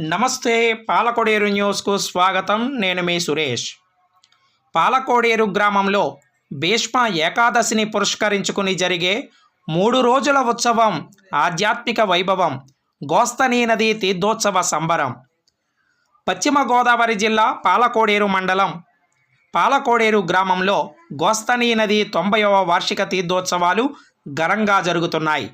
నమస్తే పాలకొడేరు న్యూస్కు స్వాగతం. నేను మీ సురేష్. పాలకోడేరు గ్రామంలో భీష్మ ఏకాదశిని పురస్కరించుకుని జరిగే మూడు రోజుల ఉత్సవం ఆధ్యాత్మిక వైభవం గోస్తనీ నది తీర్థోత్సవ సంబరం. పశ్చిమ గోదావరి జిల్లా పాలకోడేరు మండలం పాలకోడేరు గ్రామంలో గోస్తనీ నది తొంభైవ వార్షిక తీర్థోత్సవాలు ఘనంగా జరుగుతున్నాయి.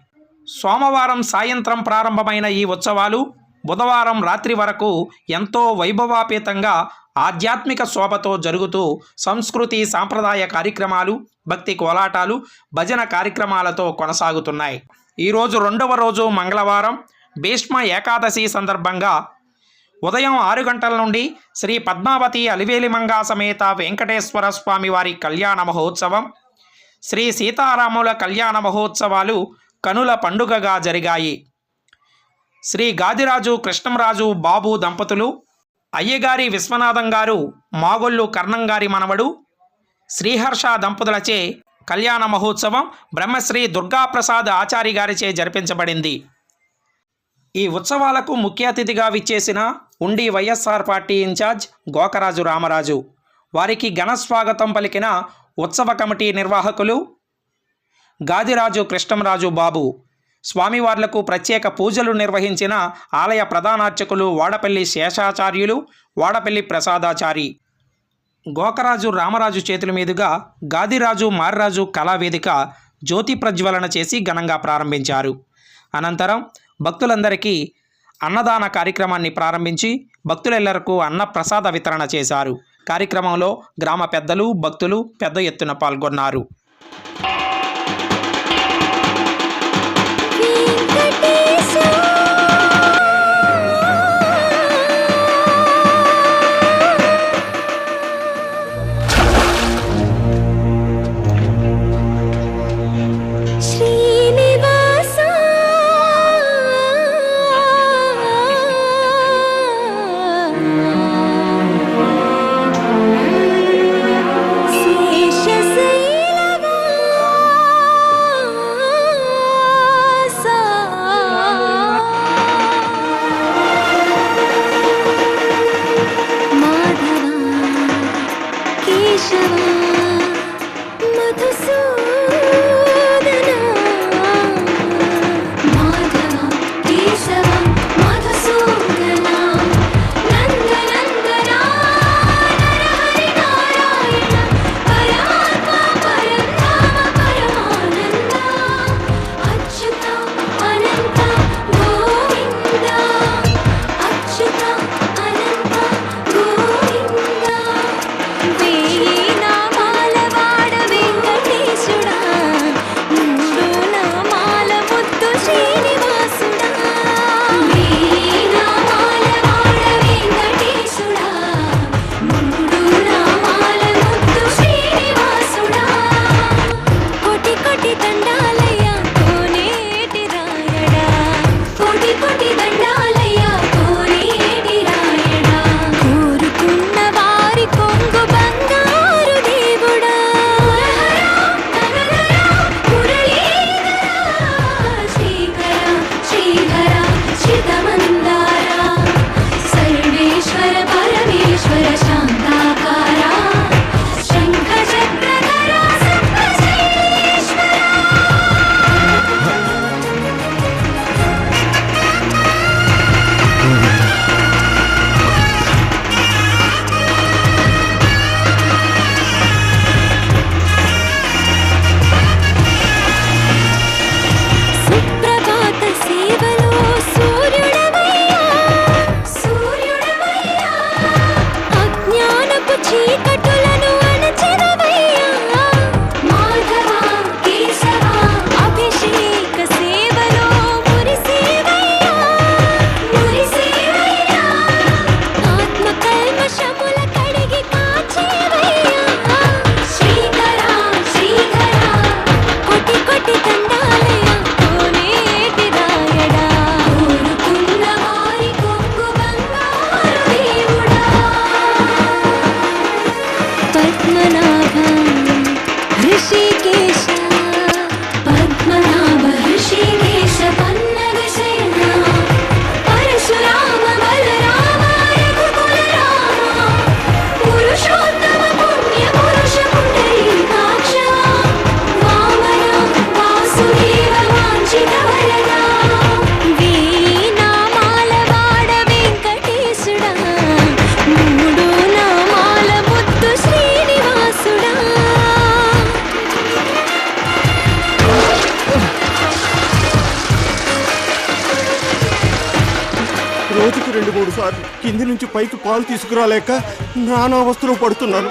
సోమవారం సాయంత్రం ప్రారంభమైన ఈ ఉత్సవాలు బుధవారం రాత్రి వరకు ఎంతో వైభవాపేతంగా ఆధ్యాత్మిక శోభతో జరుగుతూ సంస్కృతి సాంప్రదాయ కార్యక్రమాలు భక్తి కోలాటాలు భజన కార్యక్రమాలతో కొనసాగుతున్నాయి. ఈరోజు రెండవ రోజు మంగళవారం భీష్మ ఏకాదశి సందర్భంగా ఉదయం ఆరు గంటల నుండి శ్రీ పద్మావతి అలివేలిమంగ సమేత వెంకటేశ్వర స్వామి వారి కళ్యాణ మహోత్సవం శ్రీ సీతారాముల కళ్యాణ మహోత్సవాలు కనుల పండుగగా జరిగాయి. శ్రీ గాదిరాజు కృష్ణంరాజు బాబు దంపతులు అయ్యగారి విశ్వనాథం గారు మాగొల్లు కర్ణంగారి మనవడు శ్రీహర్ష దంపతులచే కళ్యాణ మహోత్సవం బ్రహ్మశ్రీ దుర్గాప్రసాద్ ఆచారి గారిచే జరిపించబడింది. ఈ ఉత్సవాలకు ముఖ్య అతిథిగా విచ్చేసిన ఉండి YSR party incharge Gokaraju Ramaraju వారికి ఘన స్వాగతం పలికిన ఉత్సవ కమిటీ నిర్వాహకులు గాదిరాజు కృష్ణంరాజు బాబు స్వామివార్లకు ప్రత్యేక పూజలు నిర్వహించిన ఆలయ ప్రధానార్చకులు వాడపల్లి శేషాచార్యులు వాడపల్లి ప్రసాదాచారి. గోకరాజు రామరాజు చేతుల మీదుగా గాదిరాజు మారిరాజు కళావేదిక జ్యోతి ప్రజ్వలన చేసి ఘనంగా ప్రారంభించారు. అనంతరం భక్తులందరికీ అన్నదాన కార్యక్రమాన్ని ప్రారంభించి భక్తులెల్లరకు అన్న ప్రసాద వితరణ చేశారు. కార్యక్రమంలో గ్రామ పెద్దలు భక్తులు పెద్ద ఎత్తున పాల్గొన్నారు. నుంచి పైకి పాలు తీసుకురాలేక నానా అవస్థలు పడుతున్నాను.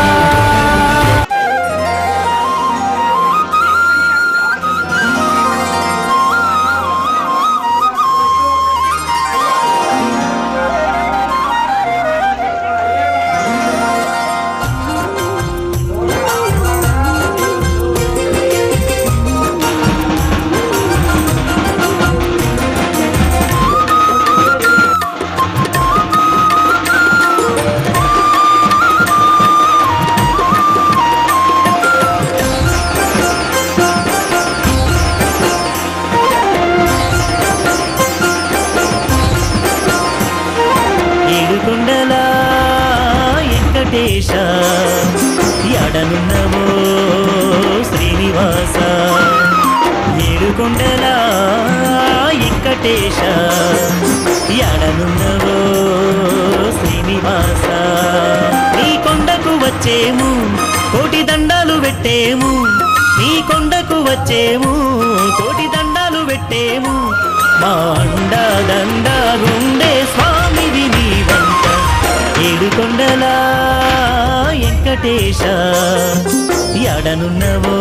ఏడుకొండల ఇక్కటేశ ఎడనున్నవో శ్రీనివాస. నీ కొండకు వచ్చేము కోటి దండాలు పెట్టేము నీ కొండకు వచ్చేము కోటి దండాలు పెట్టేము. మా అండ దండ గుండే స్వా ఏడు కొండల వెంకటేశ ఎడనున్నవో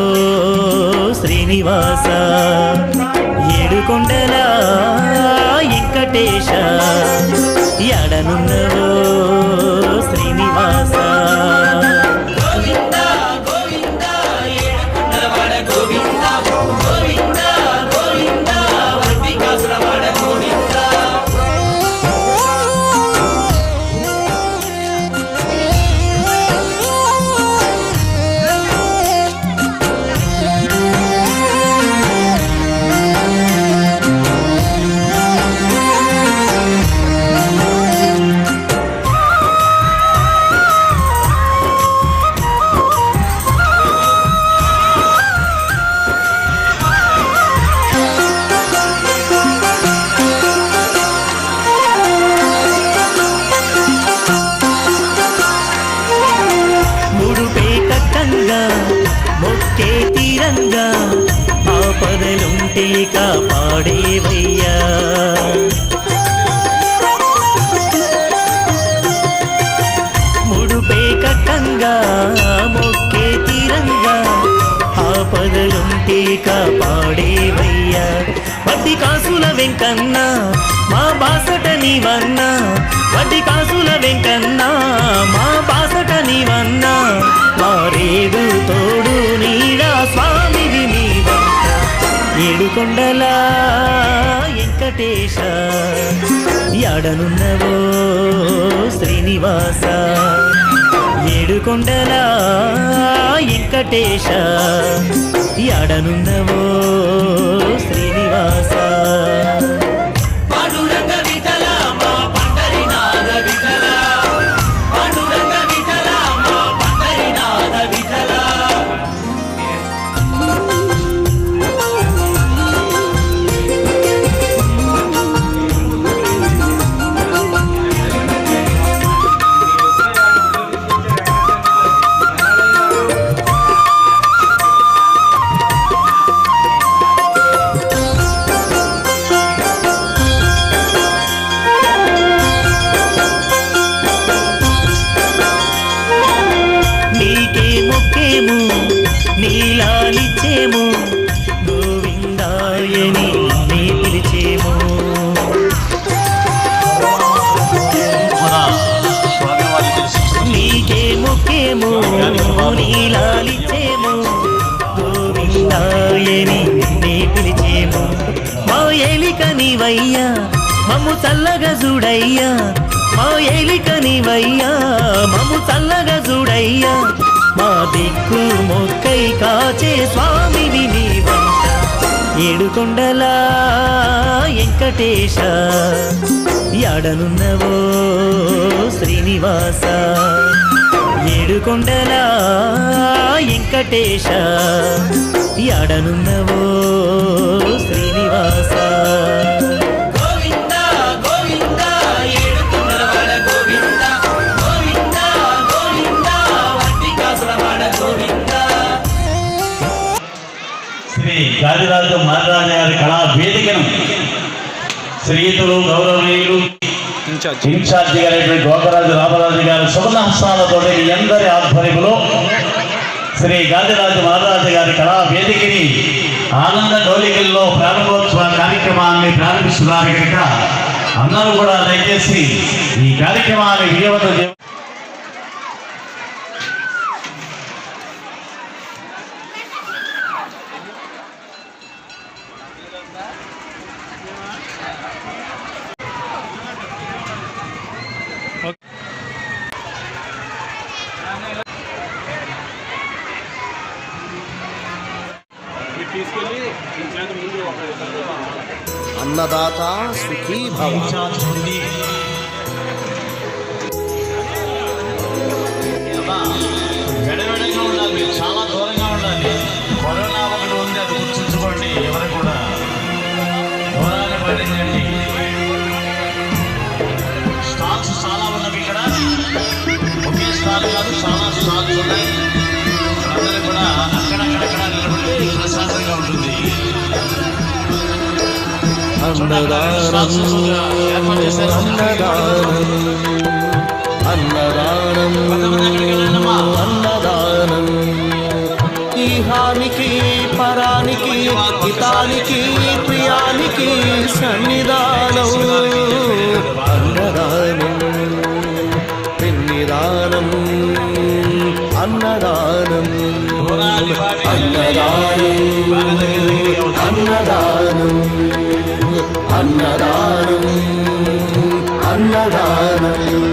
శ్రీనివాస ఏడుకొండల వెంకటేశ ఎడనున్నవో శ్రీనివాస. ఆపదలుంటే కాపాడేవయ్యా వడ్డీ కాసుల వెంకన్న మా బాసట నీవన్నా. వడ్డీ కాసుల వెంకన్న మా బాసట నీవన్నా. వారేడు తోడు నీడా స్వామివి నీవంట ఏడుకొండలా వెంకటేశ ఎడనున్నవో శ్రీనివాస. ఏడుకొండల వెంకటేశ ఎడనుందవో శ్రీనివాస. నీలాలిచ్చేము గోవిందాయని నిన్నే పిలిచేము. మా ఏలిక నీవయ్యా మమ్ము చల్లగా చూడయ్యా. మా ఏలిక నీవయ్యా మమ్ము చల్లగా చూడయ్యా. మా దిక్కు మొక్కై కాచే స్వామి నీవంట ఏడుకొండలా వెంకటేశ ఎడనున్నవో శ్రీనివాస. ఏడుకొండలా వెంకటేశ యాడనున్నవో శ్రీనివాస. గోవింద గోవింద ఏడుకొండలవాడ గోవింద. గోవింద గోవింద వట్టి కాసులవాడ గోవింద. శ్రీ మహారాజు గారి కళా వేదికను శ్రీయుతులు గౌరవనీయులు ఇన్ఛార్జ్. ఇన్ఛార్జ్ గారైనటువంటి గోపరాజు రామరాజు గారు సువర్ణహస్తాలతో మీ అందరి ఆధ్వర్యంలో శ్రీ గాంధీరాజు మహారాజు గారి కళా వేదికని ఆనంద డోలికల్లో ప్రారంభోత్సవ కార్యక్రమాన్ని ప్రారంభిస్తున్నారు కనుక అందరూ కూడా దయచేసి ఈ కార్యక్రమాన్ని విజయవంతం చే అన్నదాత సుఖీ అన్నదానం ఏర్పాటు చేశారు అన్నదానం అన్నదానం అన్నదానం ఈహానికి పరానికి హితానికి ప్రియానికి సన్నిధానం అన్నదానం పిన్నిదానం అన్నదానం అన్నదానం అన్నదానం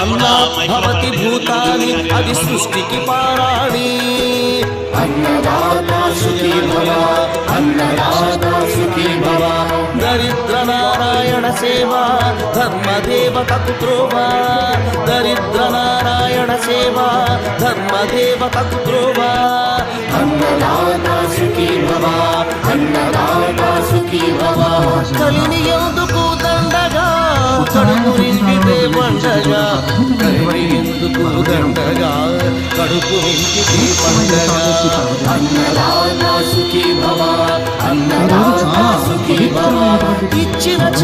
అన్న భవతి భూతాని అది సృష్టికి పారాణి అన్నదాత సుఖీ భవ అన్నదాత సుఖీ భవ దరిద్ర నారాయణ సేవ ధర్మదేవతకు త్రోవ దరిద్ర నారాయణ సేవ ధర్మదేవతకు త్రోవ అన్నదాత సుఖీ భవ అన్నదాత సుఖీ భవ కలిని ఎందుకు దండగా? కడుపు నిండితే పండగా. కలిని ఎందుకు దండగా? కడుపు నిండితే పండగా. అన్నదాత సుఖీ భవ అన్నదాత సుఖీ భవ ఇచ్చిన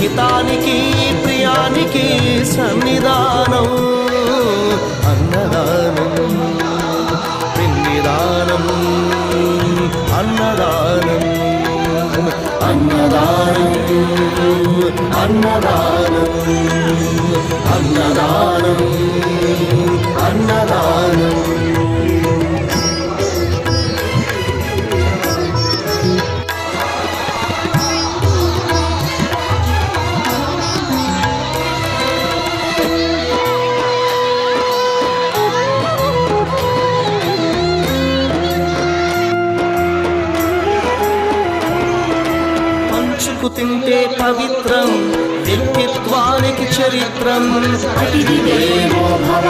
హితానికి ప్రియానికి సన్నిధానం అన్నదానం పిన్నిదానం అన్నదానం అన్నదానం అన్నదానం అన్నదానం అన్నదానం. వ్యక్తిత్వానికి చరిత్రం అతిథిదేవో భవ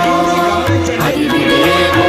అతిథిదేవో